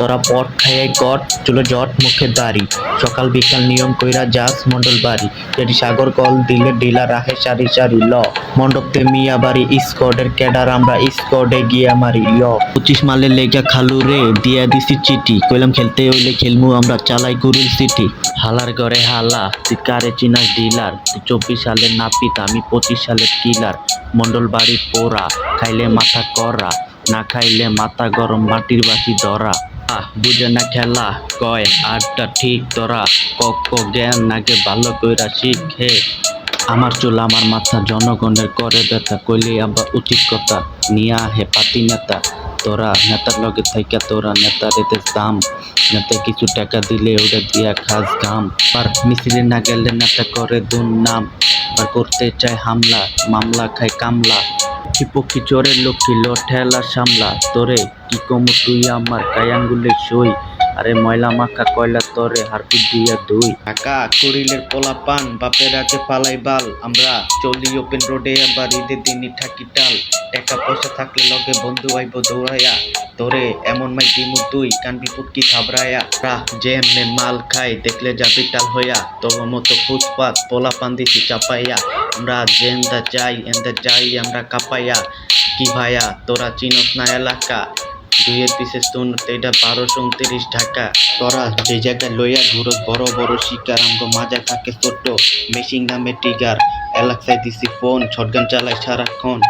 তোরা পট খাইয়ে কট চুলো জট মুখে দাড়ি সকাল বিকাল নিয়ম কইরা যাস মন্ডল বাড়ি। যেটি সাগর কল দিলে ডিলা রাখে সারি সারি ল। মণ্ডপতে মিয়া বাড়ি, স্কোয়াডের ক্যাডার আমরা স্কোয়াডে গিয়া মারি, ল। পঁচিশ মালে লেগা খালু রে, দিয়া দিছি চিঠি। কইলাম খেলতে হইলে খেলমু, আমরা চালাই গুরুল সিটি হালার ঘরে হালা কারে চিনাস ডিলার? চব্বিশ সালের নাপিত, আমি পঁচিশ সালের কিলার। মন্ডল বাড়ি পোড়া, খাইলে মাথা করা, না খাইলে মাথা গরম মাটির বাসি ধরা। বুঝে না খেলা, কয় আটটা ঠিক তোরা কক জ্ঞান নাগে ভালো কইরা শিখে? আমার চুল, আমার মাথা, জনগণের করে ব্যথা কইলে আবার উচিত কথা, নিয়া হে পাতি নেতা। তোরা নেতার লগে থাইকা, তোরা নেতার এতে দাম। নেতা কিছু টাকা দিলে ওটা দিয়া খাস গাম আর মিছিলে না গেলে নেতা করে দুন নাম আর করতে চায় হামলা, মামলা খায় কামলা। পক্ষী পক্ষী চোরের লক্ষ্মী লো ঠেলা সামলা। তোরে কি কমু তুই আমার কায়াঙ্গুলে সই? আরে ময়লা মাখা কয়লা তরে হারপিট দিয়া দুই কাকা করিলের পোলা পান, বাপের আগে পালাই বাল। আমরা চলি ওপেন রোডে আবার ঈদের দিনই থাকি টাল। টাকা পয়সা থাকলে লগে বন্ধু আইব দৌড়াইয়া। তোরে এমন মাই দিমু তুই কানবি পুটকি থাবরায়া রাহ, যে এমনে মাল খাই দেখলে যাবি টাল হইয়া। তোর মতো ফুটপাত পোলা পান দিছি চাপাইয়া। আমরা জেন্দা যাই এন্দা যাই আমরা কাপাইয়া কি ভাইয়া তোরা চিনস না এলাকা? দুইয়ের পিসে স্টোন এটা বারোশো উনত্রিশ ঢাকা। তোরা যে জায়গায় লইয়া ঘুরত বড় বড় শিকার, আমগো মাজা থাকে ছোট্ট মেশিন নামে টিগার এলাকায় দিছি ফোন ছটগান চালাই সারাক্ষণ।